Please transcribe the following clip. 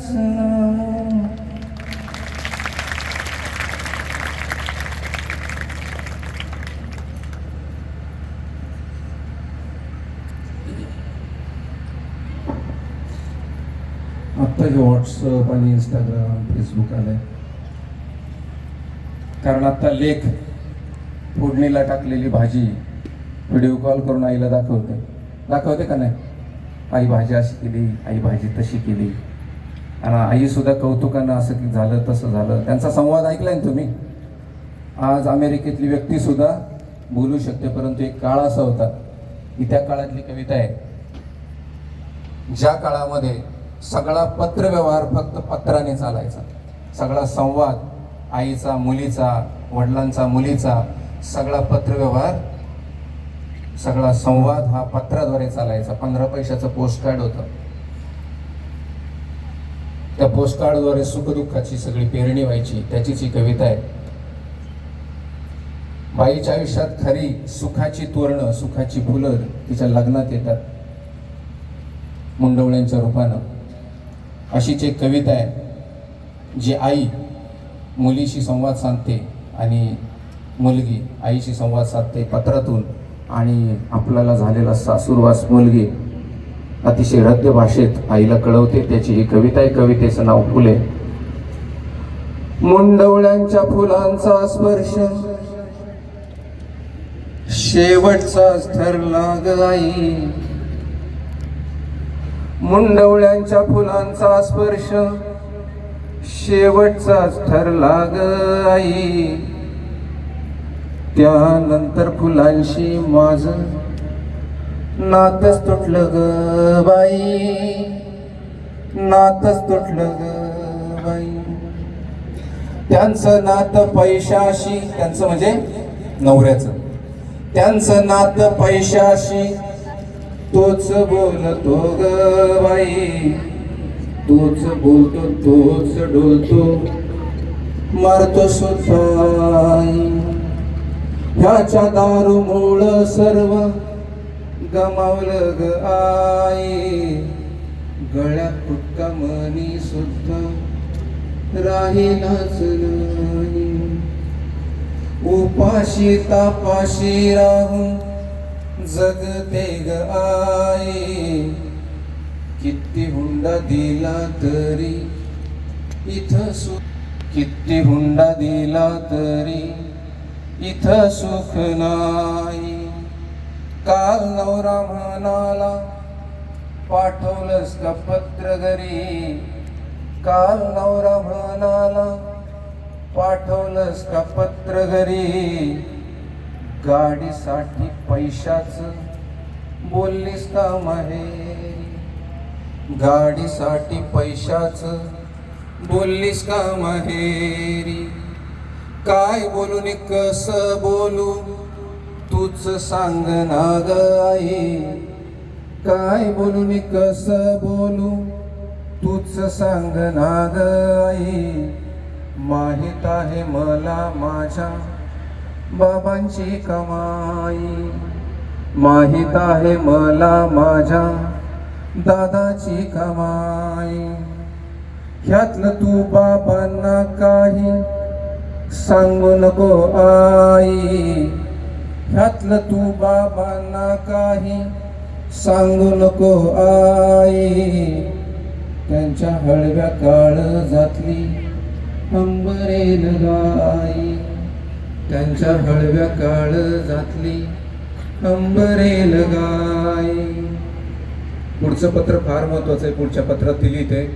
आईच आत्ता हे व्हॉट्सअप आणि इंस्टाग्राम फेसबुक आलंय कारण आता लेख फोडणीला टाकलेली भाजी व्हिडिओ कॉल करून आईला दाखवते. दाखवते का नाही? आई भाजी अशी केली आई भाजी तशी केली. आणि आईसुद्धा कौतुकानं असं की झालं तसं झालं. त्यांचा संवाद ऐकलाय ना तुम्ही? आज अमेरिकेतली व्यक्तीसुद्धा बोलू शकते परंतु एक काळ असा होता की त्या काळातली कविता आहे. ज्या काळामध्ये सगळा पत्रव्यवहार फक्त पत्राने चालायचा. सगळा संवाद आईचा मुलीचा वडिलांचा मुलीचा सगळा पत्रव्यवहार सगळा संवाद हा पत्राद्वारे चालायचा. पंधरा पैशाचं पोस्ट कार्ड होतं. त्या पोस्टकार्डद्वारे सुखदुःखाची सगळी पेरणी व्हायची त्याचीच ही कविता आहे. बाईच्या आयुष्यात खरी सुखाची तोरणं सुखाची फुलं तिच्या लग्नात येतात. मुंडवळ्यांच्या रूपानं. अशीच एक कविता आहे जी आई मुलीशी संवाद साधते आणि मुलगी आईशी संवाद साधते पत्रातून आणि आपल्याला झालेला सासूरवास मुलगी अतिशय रद्य भाषेत आईला कळवते. त्याची ही कविता आहे कवितेचं नाव फुले. मुंडवळ्यांच्या फुलांचा स्पर्श. शेवटचाच ठरला गाई आई मुंडवळ्यांच्या फुलांचा स्पर्श. शेवटचाच ठरला गाई आई त्यानंतर फुलांशी माझ नातच तुटलं ग बाई. नातच तुटलं ग बाई. त्यांचं नातं पैशाशी त्यांचं म्हणजे नवऱ्याचं. त्यांचं नातं पैशाशी तोच बोलतो ग बाई. तोच बोलतो तोच डोलतो. मारतो सुताई ह्याच्या दारू मूळ सर्व गमावलं ग आई. गळ्यात फुटका मनी सुद्धा राहिलाच नाही. उपाशी तापाशी राहून जगते ग आई. किती हुंडा दिला तरी इथं सु किती हुंडा दिला तरी इथं सुख नाही. काल नवरा म्हणाला पाठवलंस का पत्र घरी? काल नवरा म्हणाला पाठवलंस का पत्र घरी? गाडीसाठी पैशाच बोललीस का माहेरी गाडीसाठी पैशाच बोललीस का माहेरी काय बोलू नि कस बोलू? तूच सांग ना ग आई. काय बोलू मी कस बोलू? तूच सांग ना ग आई. माहीत आहे मला माझ्या बाबांची कमाई. माहीत आहे मला माझ्या दादाची कमाई. ह्यातलं तू बाबांना काही सांगू नको आई. ह्यातलं तू बाबांना काही सांगू नको आई. त्यांच्या हळव्या काळ जातली अंबरेल गाई त्यांच्या हळव्या काळ जातली अंबरेल गाई पुढचं पत्र फार महत्वाचं आहे पुढच्या पत्रात दिली ते.